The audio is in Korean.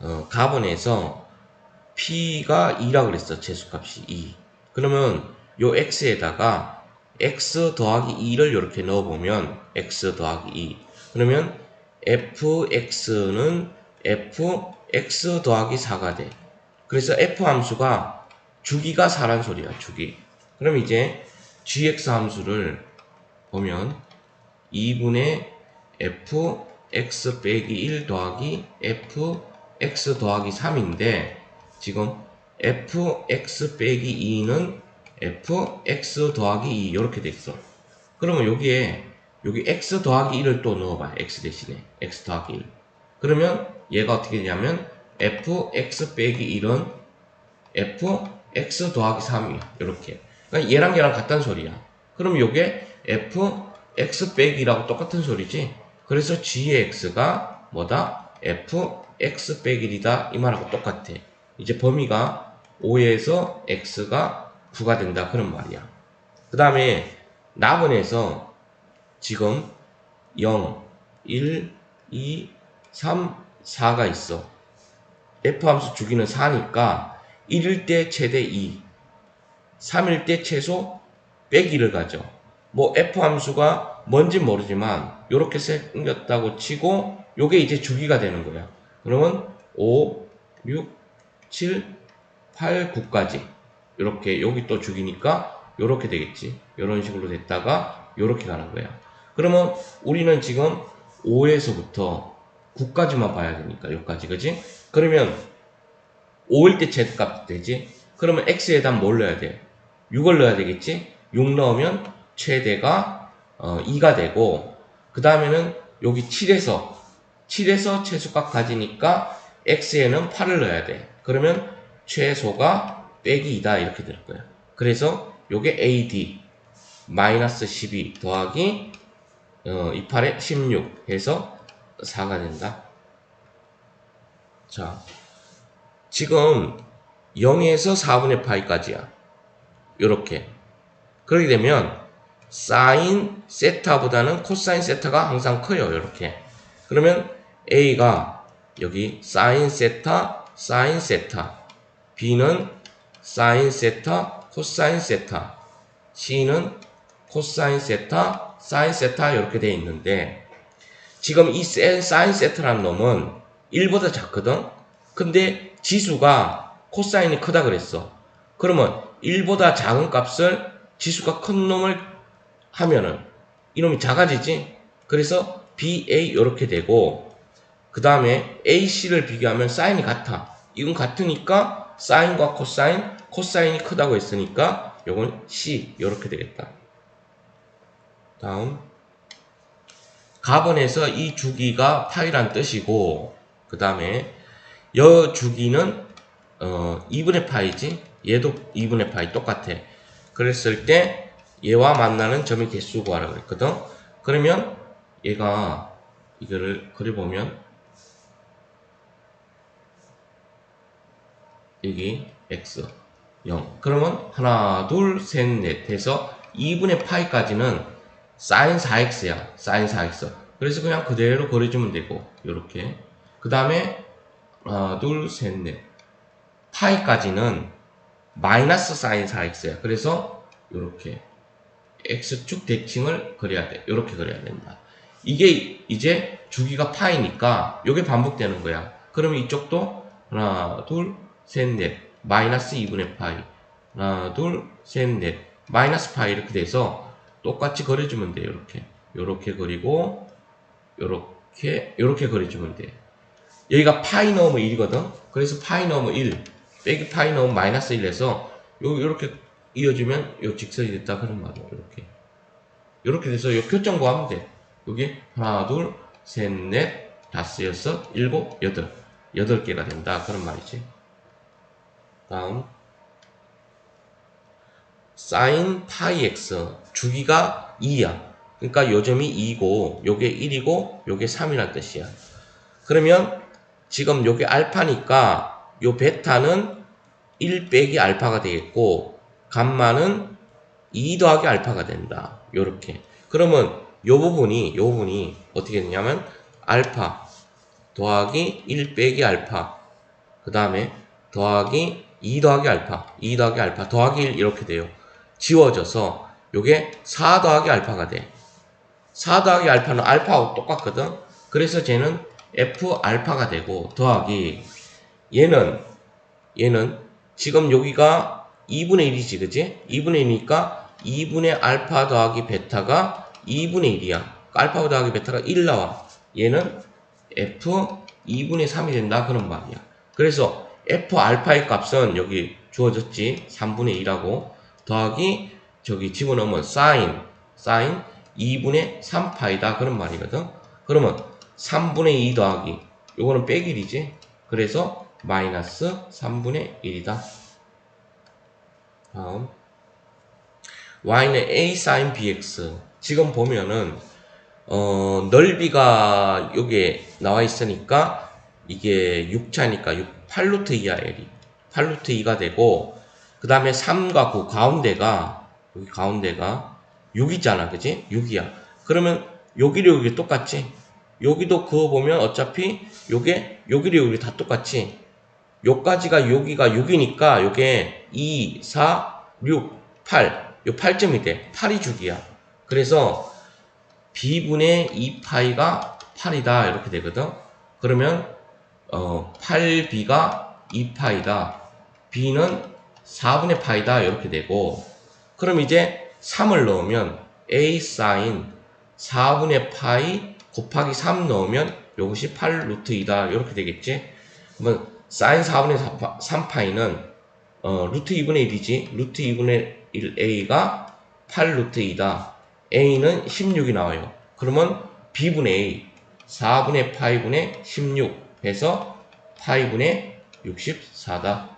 어, 가번에서 p가 2라 그랬어 최소값이 2 그러면 요 x에다가 x 더하기 2를 이렇게 넣어보면 x 더하기 2 그러면 fx는 fx 더하기 4가 돼. 그래서 f 함수가 주기가 4란 소리야 주기. 그럼 이제 gx 함수를 보면 2분의 f x 빼기 1 더하기 f x 더하기 3인데 지금 f x 빼기 2는 f x 더하기 2 이렇게 돼 있어. 그러면 여기에 여기 x 더하기 1을 또 넣어봐. x 대신에 x 더하기 1. 그러면 얘가 어떻게 되냐면 f x 빼기 1은 f x 더하기 3이야. 이렇게. 그러니까 얘랑 얘랑 같단 소리야. 그럼 요게 f x 빼기라고 똑같은 소리지. 그래서 g의 x가 뭐다? f x 빼기 1이다 이 말하고 똑같아. 이제 범위가 5에서 x가 9가 된다 그런 말이야. 그 다음에 나번에서 지금 0, 1, 2, 3, 4가 있어. f 함수 주기는 4니까 1일 때 최대 2, 3일 때 최소 빼기를 가져. 뭐 f 함수가 뭔지 모르지만 이렇게 생겼다고 치고 요게 이제 주기가 되는 거야. 그러면 5, 6, 7, 8, 9까지 이렇게 여기 또 주기니까 이렇게 되겠지. 이런 식으로 됐다가 이렇게 가는 거야. 그러면 우리는 지금 5에서부터 9까지만 봐야 되니까 여기까지 그지? 그러면 5일 때 제값 되지? 그러면 x에다 뭘 넣어야 돼? 6을 넣어야 되겠지? 6 넣으면 최대가 어, 2가 되고 그 다음에는 여기 7에서 7에서 최소값 가지니까 x에는 8을 넣어야 돼. 그러면 최소가 빼기 2다 이렇게 될 거야. 그래서 요게 AD 마이너스 12 더하기 어, 28에 16 해서 4가 된다. 자, 지금 0에서 4분의 파이까지야. 요렇게. 그렇게 되면 사인 세타보다는 코사인 세타가 항상 커요. 이렇게. 그러면 A가 여기 사인 세타, 사인 세타. B는 사인 세타, 코사인 세타. C는 코사인 세타, 사인 세타 이렇게 돼 있는데 지금 이 세- 사인 세타라는 놈은 1보다 작거든. 근데 지수가 코사인이 크다 그랬어. 그러면 1보다 작은 값을 지수가 큰 놈을 하면은 이놈이 작아지지. 그래서 BA 이렇게 되고 그 다음에 AC를 비교하면 사인이 같아. 이건 같으니까 사인과 코사인, 코사인이 크다고 했으니까 요건 C 이렇게 되겠다. 다음 가번에서 이 주기가 파이란 뜻이고 그 다음에 여 주기는 어 2분의 파이지 얘도 2분의 파이 똑같아 그랬을 때 얘와 만나는 점의 개수 구하라고 그랬거든. 그러면 얘가 이거를 그려보면 여기 x 0 그러면 하나 둘 셋 넷 해서 2분의 파이까지는 사인 4x야. 사인 4x 그래서 그냥 그대로 그려주면 되고 요렇게. 그 다음에 하나 둘 셋 넷. 파이까지는 마이너스 사인 4x야. 그래서 요렇게 x축 대칭을 그려야 돼. 요렇게 그려야 된다. 이게 이제 주기가 파이니까 요게 반복되는 거야. 그러면 이쪽도 하나 둘 셋 넷 마이너스 2분의 파이. 하나 둘 셋 넷 마이너스 파이 이렇게 돼서 똑같이 그려주면 돼요 이렇게. 요렇게 그리고 요렇게 요렇게 그려주면 돼. 여기가 파이 넣으면 1이거든. 그래서 파이 넣으면 1 빼기 파이 넣으면 마이너스 1 해서 요 요렇게 이어주면 요 직선이 됐다 그런 말이야 이렇게. 요렇게 돼서 요 교점 구하면 돼. 여기 하나 둘 셋 넷 다섯 여섯 일곱 여덟. 여덟 개가 된다 그런 말이지. 다음. 사인 파이 x 주기가 2야. 그러니까 요점이 2고 요게 1이고 요게 3이란 뜻이야. 그러면 지금 요게 알파니까 요 베타는 1 빼기 알파가 되겠고 감마는 2 더하기 알파가 된다. 요렇게. 그러면 요 부분이 요 부분이 어떻게 되냐면 알파 더하기 1 빼기 알파. 그 다음에 더하기 2 더하기 알파. 2 더하기 알파 더하기 1 이렇게 돼요. 지워져서 요게 4 더하기 알파가 돼. 4 더하기 알파는 알파하고 똑같거든. 그래서 쟤는 f 알파가 되고 더하기 얘는 얘는 지금 여기가 2분의 1이지 그지? 2분의 1이니까 2분의 알파 더하기 베타가 2분의 1이야. 알파 더하기 베타가 1 나와. 얘는 f 2분의 3이 된다. 그런 말이야. 그래서 f 알파의 값은 여기 주어졌지. 3분의 2라고. 더하기 저기 집어넣으면 사인. 사인 2분의 3파이다. 그런 말이거든. 그러면 3분의 2 더하기. 요거는 빼기 1이지. 그래서 마이너스 3분의 1이다 다음. y는 a sin bx. 지금 보면은 어, 넓이가 여기에 나와 있으니까 이게 6차니까 6, 8루트 2야 L이 8루트 2가 되고 그 다음에 3과 9 가운데가 여기 가운데가 6이잖아 그지? 6이야. 그러면 여기로 여기 똑같지? 여기도 그거 보면 어차피 요게 여기로 여기 다 똑같지 요까지가 여기가 6이니까 요게 2, 4, 6, 8 요 8점이 돼. 8이 주기야. 그래서 b분의 2파이가 8이다. 이렇게 되거든. 그러면 어 8b가 2파이다. B는 4분의 파이다. 이렇게 되고. 그럼 이제 3을 넣으면 a sin 4분의 파이 곱하기 3 넣으면 이것이 8루트 2다. 이렇게 되겠지? 그러면 sin 4분의 3파이는 어, 루트 2분의 1이지. 루트 2분의 1 a가 8 루트 2다. A는 16이 나와요. 그러면 b분의 a 4분의 파이분의 16 해서 파이분의 64다